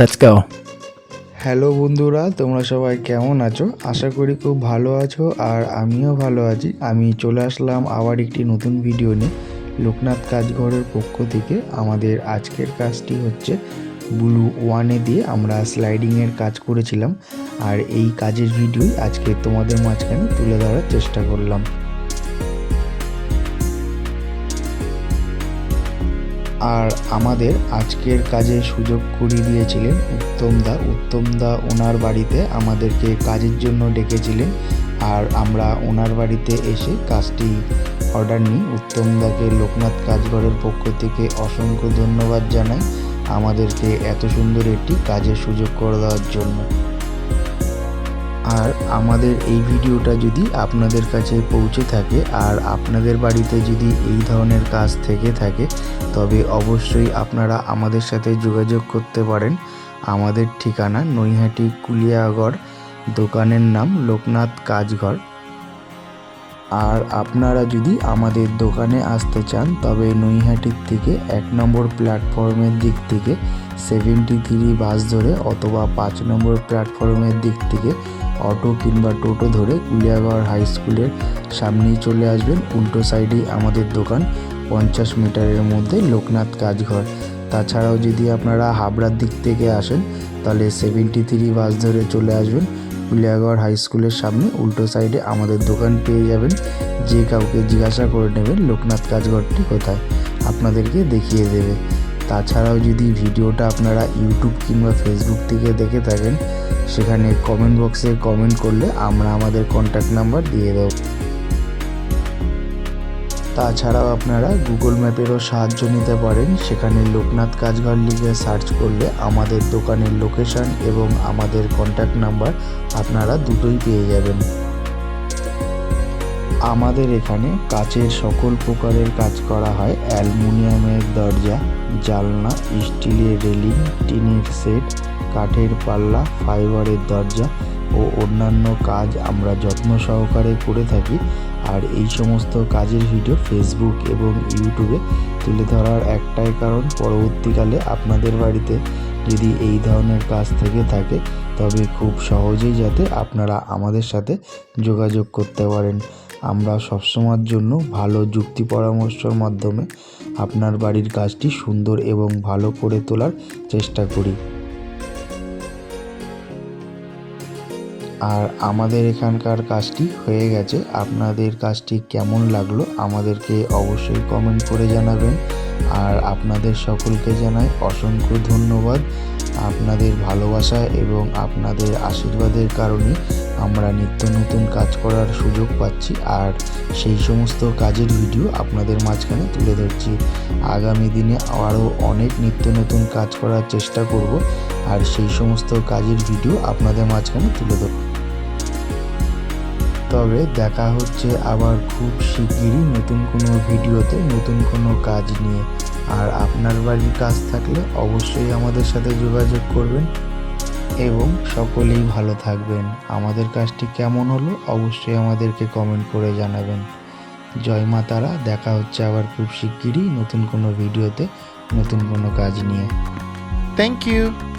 Let's go. Hello বন্ধুরা, তোমরা সবাই কেমন আছো? আশা করি খুব ভালো আছো, আর আমিও ভালো আছি। আমি চলে আসলাম আবার একটি নতুন ভিডিও নিয়ে, লোকনাথ কাজঘরের পক্ষ থেকে। আমাদের আজকের কাজটি হচ্ছে ব্লু ওয়ানে দিয়ে আমরা স্লাইডিংয়ের কাজ করেছিলাম, আর এই কাজের ভিডিওই আজকে তোমাদের মাঝখানে তুলে ধরার চেষ্টা করলাম। আর আমাদের আজকের কাজে সুযোগ করিয়ে দিয়েছিলেন উত্তমদা। উত্তমদা ওনার বাড়িতে আমাদেরকে কাজের জন্য ডেকেছিলেন আর আমরা ওনার বাড়িতে এসে কাজটি অর্ডার নিই। উত্তমদাকে লোকনাথ কাজঘরের পক্ষ থেকে অসংখ্য ধন্যবাদ জানাই আমাদেরকে এত সুন্দর একটি কাজের সুযোগ করে দেওয়ার জন্য। আর আমাদের এই ভিডিওটা যদি আপনাদের কাছে পৌঁছে থাকে আর আপনাদের বাড়িতে যদি এই ধরনের কাজ থেকে থাকে, তবে অবশ্যই আপনারা আমাদের সাথে যোগাযোগ করতে পারেন। আমাদের ঠিকানা নৈহাটি কুলিয়াগড়, দোকানের নাম লোকনাথ কাজঘর। আর আপনারা যদি আমাদের দোকানে আসতে চান, তবে নৈহাটির থেকে এক নম্বর প্ল্যাটফর্মের দিক থেকে, সেভেন্টি থ্রি বাস ধরে অথবা পাঁচ নম্বর প্ল্যাটফর্মের দিক থেকে অটো কিংবা টোটো ধরে কুলিয়াগড় হাই স্কুলের সামনেই চলে আসবেন। উল্টো সাইডেই আমাদের দোকান, পঞ্চাশ মিটারের মধ্যে লোকনাথ কাজঘর। তাছাড়াও যদি আপনারা হাবড়ার দিক থেকে আসেন, তাহলে সেভেন্টি থ্রি বাস ধরে চলে আসবেন। কুলিয়াগড় হাই স্কুলের সামনে উল্টো সাইডে আমাদের দোকান পেয়ে যাবেন। যে কাউকে জিজ্ঞাসা করে নেবেন লোকনাথ কাজঘরটি কোথায়, আপনাদেরকে দেখিয়ে দেবে। তাছাড়াও যদি ভিডিওটা আপনারা ইউটিউব কিংবা ফেসবুক থেকে দেখে থাকেন সেখানে কমেন্ট বক্সে কমেন্ট করলে আমরা আমাদের কন্ট্যাক্ট নাম্বার দিয়ে দেবো। তাছাড়াও আপনারা গুগল ম্যাপেরও সাহায্য নিতে পারেন। সেখানে লোকনাথ কাজঘর লিখে সার্চ করলে আমাদের দোকানের লোকেশন এবং আমাদের কন্ট্যাক্ট নাম্বার আপনারা দুটোই পেয়ে যাবেন। আমাদের এখানে কাচের সকল প্রকারের কাজ করা হয়। অ্যালুমিনিয়ামের দরজা, জালনা, স্টিলের রেলিং, টিনের সেট কাঠের পাল্লা ফাইবারের দরজা ও অন্যান্য কাজ আমরা যত্ন সহকারে করে থাকি আর এই সমস্ত কাজের ভিডিও ফেসবুক এবং ইউটিউবে তুলে ধরার একটাই কারণ, পরবর্তীকালে আপনাদের বাড়িতে যদি এই ধরনের কাজ থেকে থাকে, তবে খুব সহজেই যাতে আপনারা আমাদের সাথে যোগাযোগ করতে পারেন। আমরা সবসময়ের জন্য ভালো যুক্তি পরামর্শের মাধ্যমে আপনার বাড়ির কাজটি সুন্দর এবং ভালো করে তোলার চেষ্টা করি। আর আমাদের এখানকার কাজটি হয়ে গেছে। আপনাদের কাজটি কেমন লাগল আমাদেরকে অবশ্যই কমেন্ট করে জানাবেন। আর আপনাদের সকলকে জানাই অসংখ্য ধন্যবাদ। আপনাদের ভালোবাসা এবং আপনাদের আশীর্বাদের কারণে আমরা নিত্য নতুন কাজ করার সুযোগ পাচ্ছি। আর সেই সমস্ত কাজের ভিডিও আপনাদের মাঝখানে তুলে ধরছি। আগামী দিনে আরও অনেক নিত্য নতুন কাজ করার চেষ্টা করব। আর সেই সমস্ত কাজের ভিডিও আপনাদের মাঝখানে তুলে ধরব। তবে দেখা হচ্ছে আবার খুব শিগগিরই নতুন কোনো ভিডিওতে, নতুন কোনো কাজ নিয়ে। আর আপনার বাড়ির কাজ থাকলে অবশ্যই আমাদের সাথে যোগাযোগ করবেন এবং সকলেই ভালো থাকবেন। আমাদের কাজটি কেমন হলো অবশ্যই আমাদেরকে কমেন্ট করে জানাবেন। জয় মা তারা, দেখা হচ্ছে আবার খুব শিগগিরই নতুন কোনো ভিডিওতে, নতুন কোনো কাজ নিয়ে। Thank you.